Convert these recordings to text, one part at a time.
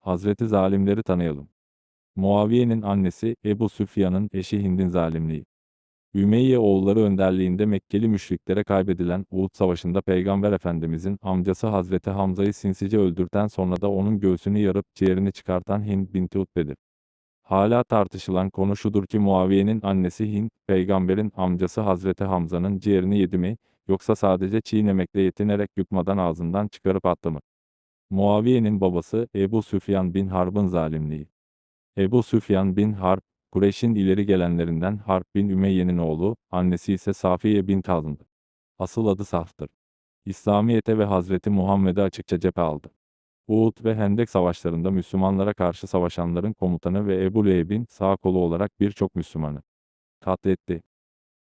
Hazreti zalimleri tanıyalım. Muaviye'nin annesi Ebu Süfyan'ın eşi Hind'in zalimliği. Ümeyye oğulları önderliğinde Mekkeli müşriklere kaybedilen Uhud Savaşı'nda Peygamber Efendimizin amcası Hazreti Hamza'yı sinsice öldürten sonra da onun göğsünü yarıp ciğerini çıkartan Hind binti Utbe'dir. Hala tartışılan konu şudur ki Muaviye'nin annesi Hind, peygamberin amcası Hazreti Hamza'nın ciğerini yedi mi, yoksa sadece çiğnemekle yetinerek yutmadan ağzından çıkarıp attı mı? Muaviye'nin babası Ebu Süfyan bin Harb'ın zalimliği. Ebu Süfyan bin Harb, Kureyş'in ileri gelenlerinden Harb bin Ümeyye'nin oğlu, annesi ise Safiye bin Kalın'dı. Asıl adı Saf'tır. İslamiyete ve Hazreti Muhammed'e açıkça cephe aldı. Uhud ve Hendek savaşlarında Müslümanlara karşı savaşanların komutanı ve Ebu Leheb'in sağ kolu olarak birçok Müslümanı katletti.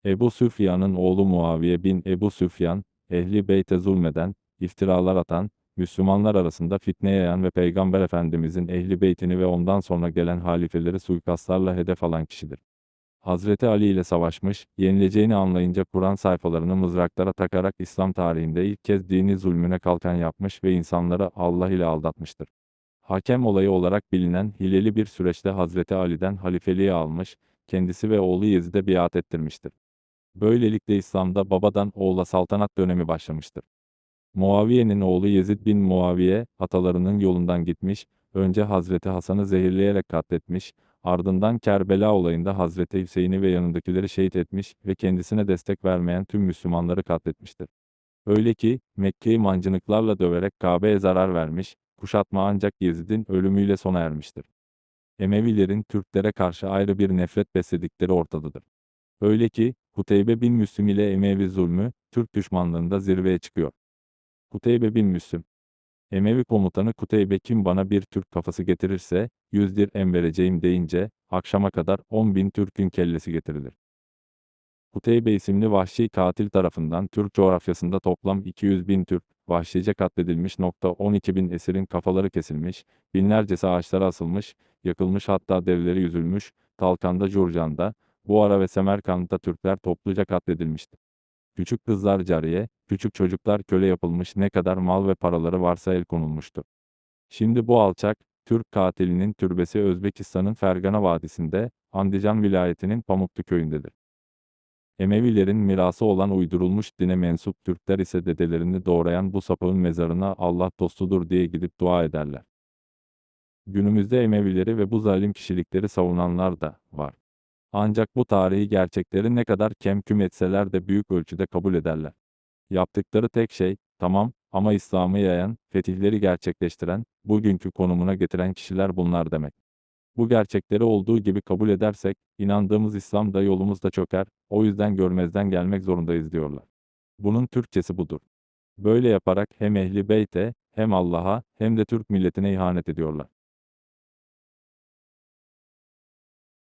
Ebu Süfyan'ın oğlu Muaviye bin Ebu Süfyan, ehli beyte zulmeden, iftiralar atan, Müslümanlar arasında fitne yayan ve Peygamber Efendimizin ehli beytini ve ondan sonra gelen halifeleri suikastlarla hedef alan kişidir. Hazreti Ali ile savaşmış, yenileceğini anlayınca Kur'an sayfalarını mızraklara takarak İslam tarihinde ilk kez dini zulmüne kalkan yapmış ve insanları Allah ile aldatmıştır. Hakem olayı olarak bilinen hileli bir süreçte Hazreti Ali'den halifeliği almış, kendisi ve oğlu Yezid'e biat ettirmiştir. Böylelikle İslam'da babadan oğula saltanat dönemi başlamıştır. Muaviye'nin oğlu Yezid bin Muaviye, atalarının yolundan gitmiş, önce Hazreti Hasan'ı zehirleyerek katletmiş, ardından Kerbela olayında Hazreti Hüseyin'i ve yanındakileri şehit etmiş ve kendisine destek vermeyen tüm Müslümanları katletmiştir. Öyle ki, Mekke'yi mancınıklarla döverek Kabe'ye zarar vermiş, kuşatma ancak Yezid'in ölümüyle sona ermiştir. Emevilerin Türklere karşı ayrı bir nefret besledikleri ortadadır. Öyle ki, Kuteybe bin Müslim ile Emevi zulmü, Türk düşmanlığında zirveye çıkıyor. Kuteybe bin Müslüm Emevi komutanı Kuteybe kim bana bir Türk kafası getirirse, yüz dirhem vereceğim deyince, akşama kadar 10 bin Türk'ün kellesi getirilir. Kuteybe isimli vahşi katil tarafından Türk coğrafyasında toplam 200 bin Türk, vahşice katledilmiş. Nokta 12 bin esirin kafaları kesilmiş, binlercesi ağaçlara asılmış, yakılmış hatta devleri yüzülmüş, Talkan'da Curcan'da, Buhara ve Semerkant'ta Türkler topluca katledilmişti. Küçük kızlar cariye, küçük çocuklar köle yapılmış ne kadar mal ve paraları varsa el konulmuştu. Şimdi bu alçak, Türk katilinin türbesi Özbekistan'ın Fergana Vadisi'nde, Andijan vilayetinin Pamuklu köyündedir. Emevilerin mirası olan uydurulmuş dine mensup Türkler ise dedelerini doğrayan bu sapığın mezarına Allah dostudur diye gidip dua ederler. Günümüzde Emevileri ve bu zalim kişilikleri savunanlar da var. Ancak bu tarihi gerçekleri ne kadar kemküm etseler de büyük ölçüde kabul ederler. Yaptıkları tek şey, tamam ama İslam'ı yayan, fetihleri gerçekleştiren, bugünkü konumuna getiren kişiler bunlar demek. Bu gerçekleri olduğu gibi kabul edersek, inandığımız İslam da yolumuz da çöker, o yüzden görmezden gelmek zorundayız diyorlar. Bunun Türkçesi budur. Böyle yaparak hem Ehli Beyt'e, hem Allah'a, hem de Türk milletine ihanet ediyorlar.